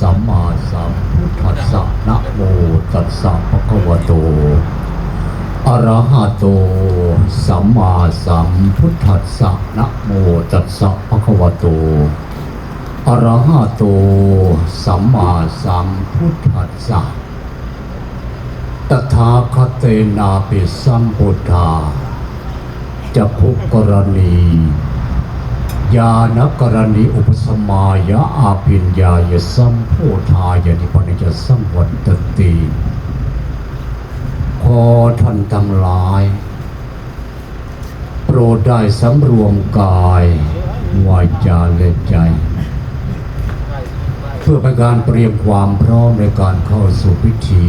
สัมมาสัมพุทธัสสะนะโมตัสสะภะคะวะโตอะระหะโตสัมมาสัมพุทธัสสะนะโมตัสสะภะคะวะโตอะระหะโตสัมมาสัมพุทธัสสะตถาคตเตนาปิสัมพุทธาจะภุกรณี ญาณกรณีอุปสมายะอาปิญญายสัมโพธายนิปนิจสังวัตติขอท่านทั้งหลาย โปรดได้สำรวมกายวาจาและใจ เพื่อเป็นการเตรียมความพร้อมในการเข้าสู่พิธี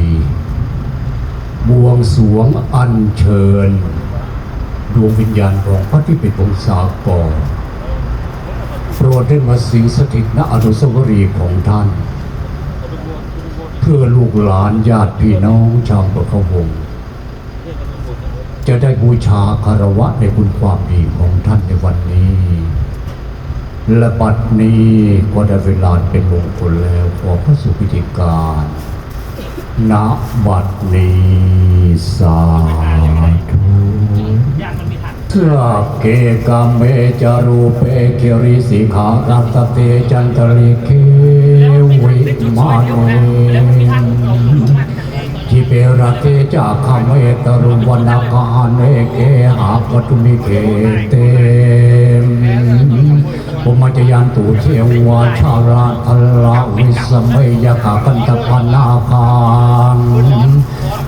บวงสวงอัญเชิญดวงวิญญาณของพระที่เป็นองค์สากร รดได้มาสิงสถิตณอนุสาวรีย์ของท่าน เพื่อลูกหลานญาติพี่น้องชาวประควงจะได้บูชาคารวะในคุณความดีของท่านในวันนี้ และบัดนี้ก็ได้เวลาเป็นมงคลแล้วขอพระสุพิธีการณบัดนี้สา เสื้อเกกามเมจารูเปเกริสิขารัตเตจันตริเควิมานทิเปรเตจาคเมตรุวนาคาเนเกหาปตุมิเคเตปุมจยันตุเทวาชาราทลาวิสเมยกากันตพนาคาง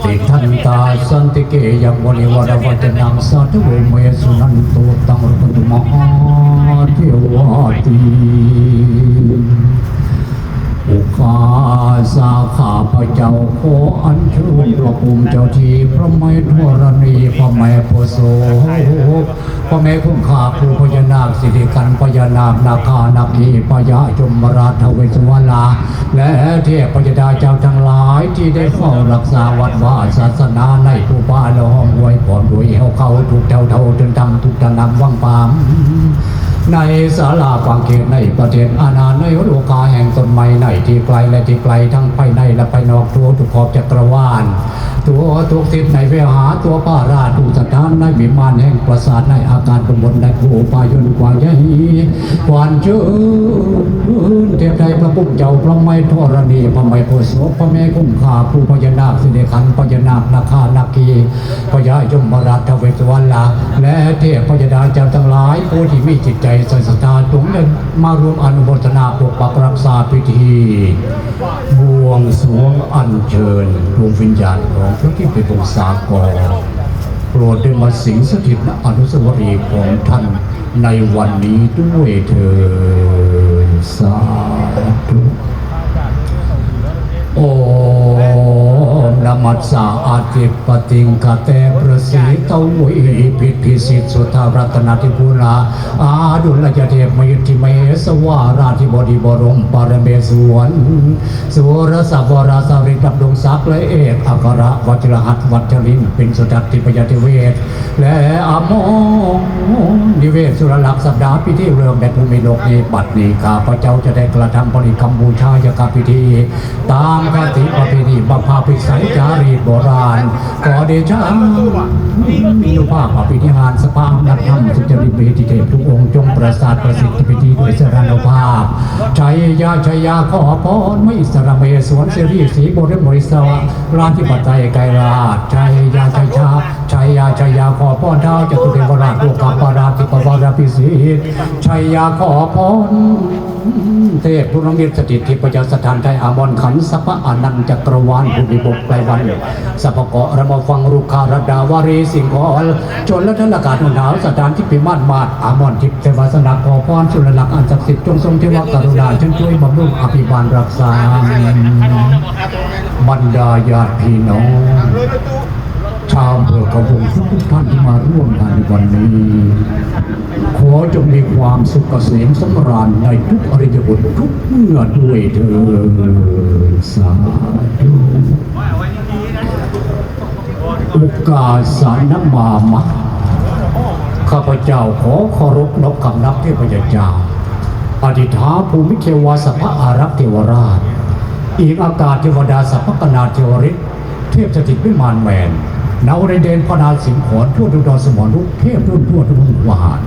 ติทันตาสันติเกยังวนิวรวัจนังสัตเวเมสุนันโตตังรตุมหาเทวาตี อาสาขาพระเจ้าขออัญเชิญพระภูมิเจ้าทีพระไม้ทรณีพระแม่โพโสพระแม่คุ้มขาภูพญานาคสิริกันพญานาคนาคานาคีพญาจมราชเวสวลา และเทพยดาเจ้าทั้งหลายที่ได้เฝ้ารักษาวัดวาศาสนาในผู้บ้านและห้องไว้ก่อนด้วยเขาเขาถูกเท่าเท่าจนทำถูกตะนำวังปาม ในศาลาฟังเขตในประเทศอาณาในโลกาแห่งต้นไม้ในที่ไกลและที่ไกลทั้งไปในและไปนอกทั่วทุกขอบจักรวาล ตัวทุกทิศในเวหาตัวป้าราดูสถานในวิมานแห่งปราสาทในอาการกบฏในภูปายนกว่าใหญ่กวานเชิญเทพไทยพระพุ่มเจ้าพระไม่ทรณีพระไม่โพสพระแม่คุ้มขาผู้พญานาคสิเดขันพญานาคนาคานาคีพญายมราชเวสวรรลาและเทพพญาดาเจ้าทั้งหลายผู้ที่มีจิตใจใส่ศรัทธาตรงนั้นมารวมอนุโมทนาปกปักรักษาพิธีบวงสรวงอัญเชิญดวงวิญญาณของพระที่เป็นองสากรโปรดได้มาสิงสถิตณอนุสาวรีย์ของท่านในวันนี้ด้วยเถิดสาธุโอมนมัสสาอาติปติงกเตประสีตวิพิพิสิทธสุทธารัตนาธิพุราอาดุลยเทพมยุติเมสวาราธิบดีบรมปารเมศวรสุรสัพวราสาริดับดงศัก ดิ์และเอกอัครวัจรหัตวัจรินเป็นสุดัตติปยติเวศและอมงนิเวศสุรลักษณ์สัปดาห์พิธีเริ่มแด่ภูมิโลกนี้บัดนี้ข้าพระเจ้าจะได้กระทำบริกรรมบูชายกาพิธี ตามคติประเพณีบัพพาภิสัยจารีตโบราณขอเดชะมีนุภาพอภิธิหารสภาพนักธรรมสุจริตเบติเทพทุกองค์จงประสาทประสิทธิพิธีด้วยสรานภาพชัยยาชัยยาขอพรไม่สรเมสวนเสรีสีบริบริสวราธิปไตยไกรราชชัยยาชัยชาชัยยาชัยยาขอพรเท้าจตุเทวราชโลกาปาราธิปวาราภิสิทธิ์ชัยยาขอพรเทพพุทธมิตรสถิตทิพยสถานไทยอามรขันสัพพะอนันต์จักรวาลภูมิบกไกลวันสัพพะเกาะระมาฟังรุคารดาวารีสิงห์อลชนและทนอากาศหนาวสถานที่พิมานมาดอามรทิพย์เทวสนาขอพรสุรลักษณ์อันศักดิ์สิทธิ์จงทรงเทวกรุณาจงช่วยบำรุงอภิบาลรักษา รดาญาติพี่น้องชาวอำเภอกระวงทุกท่านที่มาร่วมงานในวันนี้ ขอจงมีความสุขเกษมสำราญในทุกอริยบททุกเมื่อด้วยเถิดสาธุโอกาสานมามะข้าพเจ้าขอเคารพนบคำนับเทพยเจ้าอธิษฐานภูมิเทวาสภาอารักษ์เทวราช อีกอากาศเทวดาสัพพกนาเทวริศเทพสถิตวิมานแมนนาวในเดนพนาสิงห์ขอนทั่วดุดรสมรุกเทพรุ่นทั่วทุกวหาร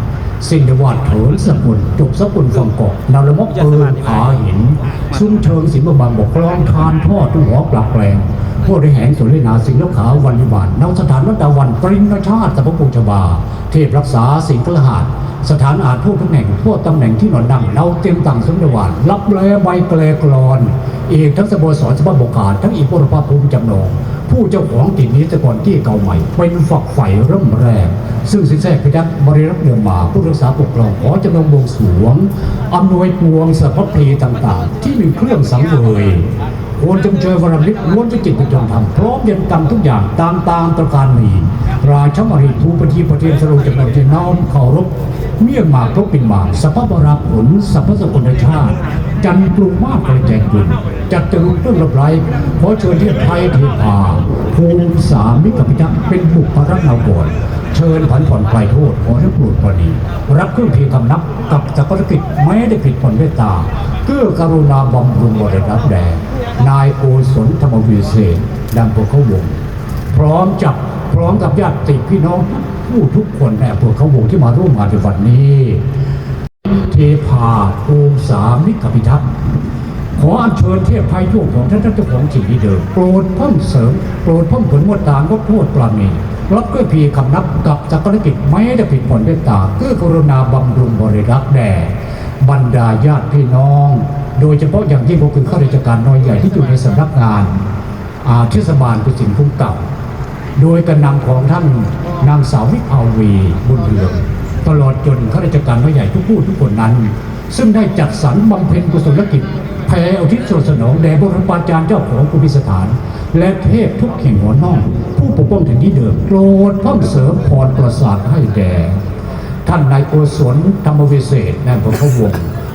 สิ่งเดวาดเถินสกุลจบสกุลฟังกอกนาวละมกเปิลผาหิน ซุ้มเชิงสิมบางบกกลองทานทอดตุ้งหัวปลักแปลงพวกได้แหงสุรินาสิงห์นกขาววันวิบานนาวสถานวัดดาวันปริญชาติสัพพปูชบา เทพรักษาสิงห์กระหาดสถานอาจทั่วทุกแหน่งทั่วตำแหน่งที่หนอนดังเราเต็มต่างสมเด็จวานรับแลใบเกลกรอน อีกทั้งสโมสรสภาพบกาศทั้งอีกบรพภูมิจำนองผู้เจ้าของถิ่นนี้แต่ก่อนที่เก่าใหม่ เป็นฝักใฝ่เริ่มแรก ซึ่งสินแสพิทักษ์บริรักษ์เดือมาผู้รักษาปกครองขอจำนงวงสวงอำนวยปวงสัพพพีต่างๆ ที่มีเครื่องสังเวยควรจำเจอวรรณฤทธิ์ล้วนจะจิตประจงธรรมพร้อมย็นกรรมทุกอย่างตามตามประการมีราชมริภูปฏิปเทนสรุปจำนวนที่น้อมเคารพ เมี่ยงมากครบปินมาสัพพะรับผลสัพพะสกุลชาติ จันกรุงมมากกระแจงกุลจัดจรุนเพื่อนรับไรขอเชิญเทพไทยเทพาภูมิสามิกพิทักษ์เป็นบุคคลรักนาก่อนเชิญผันผ่อนคลายโทษขอให้ปรดปรณีรับเครื่องเพียงคำนับกับจักรกิจแม้ได้ผิดผลเมตตาเกื้อกรุณาบำรุงบริรับแด่นายโกศลธรรมวีเศษดังพวกเขาวงพร้อมจับ พร้อมกับญาติพี่น้องผู้ทุกคนในอำเภอเขาวงที่มาร่วมงานในวันนี้ เทพาภูมิสามิกพิทักษ์ขออัญเชิญเทพไทยทั่วของท่านเจ้าของสิ่งที่เดิมโปรดเพิ่มเสริมโปรดเพิ่มผลงดตามงดโทษปราณีรับเพื่อพีคำนับกับจักรกิจไม่ได้ผิดผลเมตตาเพื่อกรุณาบำรุงบริรักษ์แด่บรรดาญาติพี่น้อง โดยเฉพาะอย่างยิ่งก็คือข้าราชการน้อยใหญ่ที่อยู่ในสำนักงานเทศบาลกุสินคุ้มเก่า โดยการนำของท่านนางสาววิภาวีบุญเรืองตลอดจนข้าราชการผู้ใหญ่ทุกผู้ทุกคนนั้น ซึ่งได้จัดสรรบำเพ็ญกุศลกิจแผ่อุทิศส่วนสนองแด่บุรพาจารย์เจ้าของกุฏิสถาน และเทพทุกแห่งหัวน้องผู้ปกป้องแผ่นที่เดิมโปรดพิ่มเสริมพรประสาทให้แด่ท่านนายโกศลธรรมวิเศษนายพระวง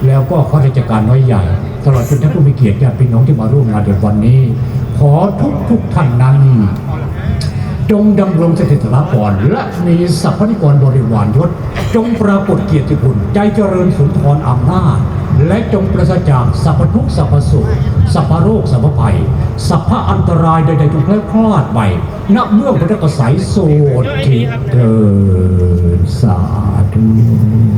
แล้วก็ข้าราชการน้อยใหญ่ ตลอดจนท่านผู้มีเกียรติญาติพี่น้องที่มาร่วมงานในวันนี้ ขอทุกทุกท่านนั้น จงดำรงสถิตลาภรณ์และมีสัพพนิกรบริวารยศ จงปรากฏเกียรติคุณใจเจริญสุนทรอำนาจ และจงประสจากสัพพทุกสัพพสุขสัพพโรคสัพพภัย สัพพอันตรายใดๆจงแคล้วคลาดไปณเมื่อพระกษัยโสดทิเดินสาธุ